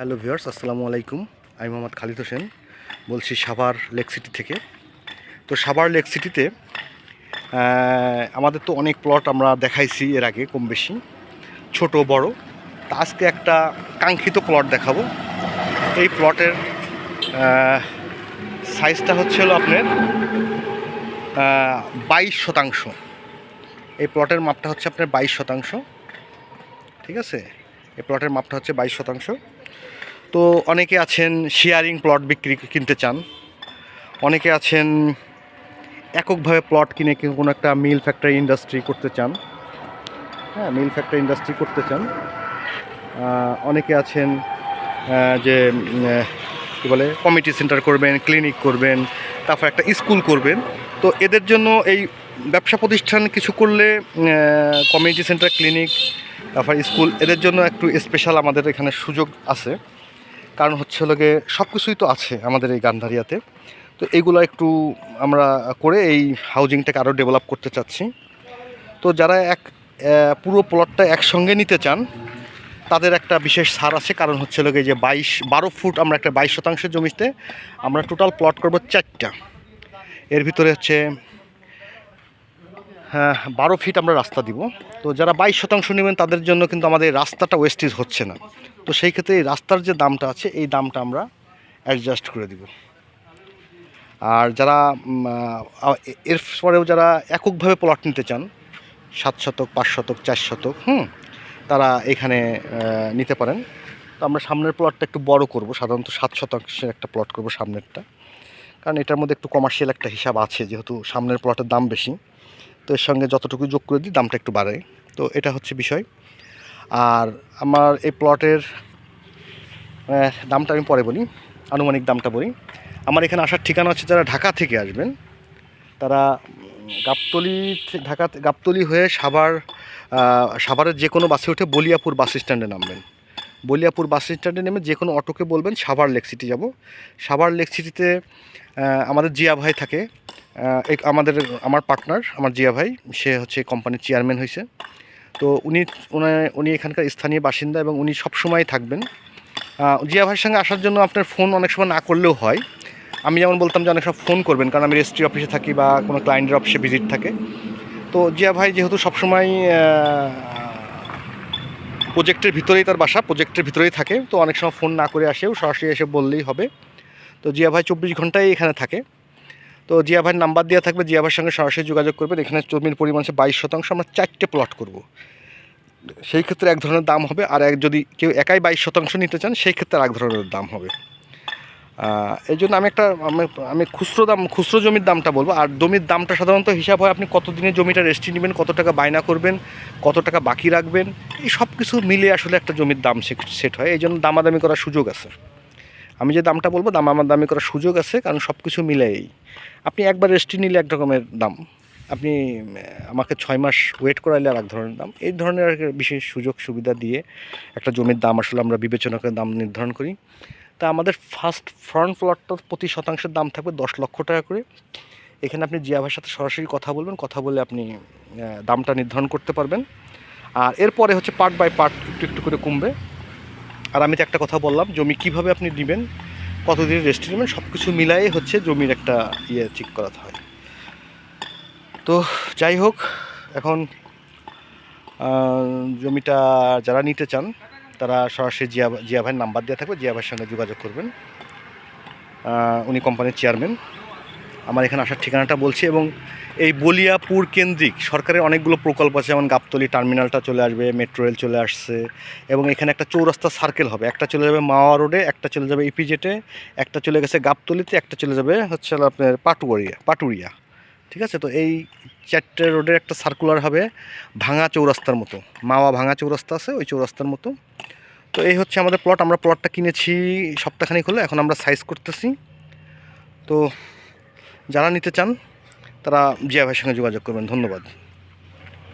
Hello viewers, আসসালামু আলাইকুম। আমি মোহাম্মদ খালিদ হোসেন, বলছি সাভার লেক সিটি থেকে। তো সাভার লেক সিটিতে আমাদের তো অনেক প্লট আমরা দেখাইছি এর আগে কম বেশি, ছোট, বড়। তা আজকে একটা কাঙ্ক্ষিত প্লট দেখাবো। এই প্লটের সাইজটা হচ্ছে হলো আপনার বাইশ শতাংশ। এই প্লটের মাপটা হচ্ছে আপনার বাইশ শতাংশ। ঠিক আছে? এই প্লটের মাপটা হচ্ছে বাইশ শতাংশ। তো অনেকে আছেন শেয়ারিং প্লট বিক্রি কিনতে চান। অনেকে আছেন এককভাবে প্লট কিনে কোনো একটা মিল ফ্যাক্টরি ইন্ডাস্ট্রি করতে চান। হ্যাঁ মিল ফ্যাক্টরি ইন্ডাস্ট্রি করতে চান। অনেকে আছেন যে কী বলে কমিটি সেন্টার করবেন ক্লিনিক করবেন, তারপর একটা স্কুল করবেন। তো এদের জন্য এই ব্যবসা প্রতিষ্ঠান কিছু করলে কমিউনিটি সেন্টার ক্লিনিক তারপর স্কুল এদের জন্য একটু স্পেশাল আমাদের এখানে সুযোগ আছে। কারণ হচ্ছে হলো গিয়ে সব কিছুই তো আছে আমাদের এই গান্ধারিয়াতে। তো এগুলো একটু আমরা করে এই হাউজিংটাকে আরও ডেভেলপ করতে চাচ্ছি। তো যারা এক পুরো প্লটটা একসঙ্গে নিতে চান, তাদের একটা বিশেষ সার আছে। কারণ হচ্ছে গিয়ে যে বাইশ, বারো ফুট আমরা একটা বাইশ শতাংশের জমিতে আমরা টোটাল প্লট করব চারটা। এর ভিতরে হচ্ছে বারো ফিট আমরা রাস্তা দিব। তো যারা বাইশ শতাংশ নেবেন, তাদের জন্য কিন্তু আমাদের রাস্তাটা ওয়েস্টেজ হচ্ছে না। তো সেই ক্ষেত্রে এই রাস্তার যে দামটা আছে, এই দামটা আমরা অ্যাডজাস্ট করে দিব। আর যারা এর পরেও যারা এককভাবে প্লট নিতে চান, সাত শতক, পাঁচ শতক, চার শতক, হুম, তারা এখানে নিতে পারেন। তো আমরা সামনের প্লটটা একটু বড় করব। সাধারণত সাত শতাংশের একটা প্লট করব সামনেরটা। কারণ এটার মধ্যে একটু কমার্শিয়াল একটা হিসাব আছে, যেহেতু সামনের প্লটের দাম বেশি। তো এর সঙ্গে যতটুকু যোগ করে দিই, দামটা একটু বাড়ে তো এটা হচ্ছে বিষয়। আর আমার এই প্লটের দামটা আমি পরে বলি, আনুমানিক দামটা বলি। আমার এখানে আসার ঠিকানা হচ্ছে যারা ঢাকা থেকে আসবেন, তারা গাবতলি ঢাকা গাবতলি হয়ে সাভার সাভারের যে কোনো বাসে উঠে বলিয়াপুর বাস স্ট্যান্ডে নামবেন। বলিয়াপুর বাস স্ট্যান্ডে নেমে যে কোনো অটোকে বলবেন, সাভার লেক সিটি যাব। সাভার লেক সিটিতে আমাদের জিয়া ভাই থাকে আমাদের আমার পার্টনার আমার জিয়া ভাই, সে হচ্ছে কোম্পানির চেয়ারম্যান হয়েছে তো উনি, উনি- এখানকার স্থানীয় বাসিন্দা এবং উনি সবসময় থাকবেন। জিয়া ভাইয়ের সঙ্গে আসার জন্য আপনার ফোন অনেক সময় না করলেও হয়। আমি যেমন বলতাম যে অনেক সময় ফোন করবেন, কারণ আমি রেজিস্ট্রি অফিসে থাকি বা কোনো ক্লায়েন্টের অফিসে ভিজিট থাকে। তো জিয়া ভাই যেহেতু সবসময় প্রোজেক্টের ভিতরেই তার বাসা প্রজেক্টের ভিতরেই থাকে, তো অনেক সময় ফোন না করে আসেও সরাসরি এসে বললেই হবে। তো জিয়া ভাই চব্বিশ ঘন্টাই এখানে থাকে। তো জিয়া ভাইয়ের নাম্বার দেওয়া থাকবে জিয়া ভাইয়ের সঙ্গে সরাসরি যোগাযোগ করবেন। এখানে জমির পরিমাণ হচ্ছে বাইশ শতাংশ। আমরা চারটে প্লট করব। সেই ক্ষেত্রে এক ধরনের দাম হবে। আর এক যদি কেউ একাই বাইশ শতাংশ নিতে চান, সেই ক্ষেত্রে এক ধরনের দাম হবে। এই জন্য আমি একটা, আমি খুচরো দাম, খুচরো জমির দামটা বলব। আর জমির দামটা সাধারণত হিসাব হয় আপনি কত দিনে জমিটা রেস্ট্রি নেবেন, কত টাকা বায়না করবেন, কত টাকা বাকি রাখবেন। এই সব কিছু মিলে আসলে একটা জমির দাম সেট হয়। এই জন্য দামাদামি করার সুযোগ আছে। আমি যে দামটা বলব, দাম আমার দামি করার সুযোগ আছে, কারণ সব কিছু মিলেই। আপনি একবার রেস্ট্রি নিলে এক রকমের দাম। আপনি আমাকে ছয় মাস ওয়েট করাইলে আর এক ধরনের দাম। এই ধরনের আর বিশেষ সুযোগ সুবিধা দিয়ে একটা জমির দাম আসলে আমরা বিবেচনা করে দাম নির্ধারণ করি। তা আমাদের ফার্স্ট ফ্রন্ট প্লটটার প্রতি শতাংশের দাম থাকবে দশ লক্ষ টাকা করে। এখানে আপনি জিয়া ভাইয়ের সাথে সরাসরি কথা বলবেন, কথা বলে আপনি দামটা নির্ধারণ করতে পারবেন। আর এরপরে হচ্ছে পার্ট বাই পার্ট একটু একটু করে কমবে। আর আমি তো একটা কথা বললাম, জমি কীভাবে আপনি নেবেন কতদিন রেস্ট নেবেন সব কিছু মিলাই হচ্ছে জমির একটা ইয়ে ঠিক করাতে হয়। তো যাই হোক, এখন জমিটা যারা নিতে চান, তারা সরাসরি জিয়া জিয়া ভাইয়ের নাম্বার দেওয়া থাকবে, জিয়া ভাইয়ের সঙ্গে যোগাযোগ করবেন। উনি কোম্পানির চেয়ারম্যান আমার এখানে আসার ঠিকানাটা বলছি এবং এই বলিয়াপুর কেন্দ্রিক সরকারের অনেকগুলো প্রকল্প আছে, যেমন গাবতলি টার্মিনালটা চলে আসবে, মেট্রো রেল চলে আসছে এবং এখানে একটা চৌরাস্তা সার্কেল হবে। একটা চলে যাবে মাওয়া রোডে একটা চলে যাবে ইপিজেটে একটা চলে গেছে গাবতলিতে, একটা চলে যাবে হচ্ছে আপনার পাটুয়ারিয়া, পাটুরিয়া। ঠিক আছে? তো এই চারটে রোডের একটা সার্কুলার হবে ভাঙা চৌরাস্তার মতো। মাওয়া ভাঙা চৌরাস্তা আছে, ওই চৌরাস্তার মতো। তো এই হচ্ছে আমাদের প্লট আমরা প্লটটা কিনেছি সপ্তাহখানিক হলো, এখন আমরা সাইজ করতেছি। তো যারা নিতে চান তারা জিয়া ভাইয়ের সঙ্গে যোগাযোগ করবেন। ধন্যবাদ।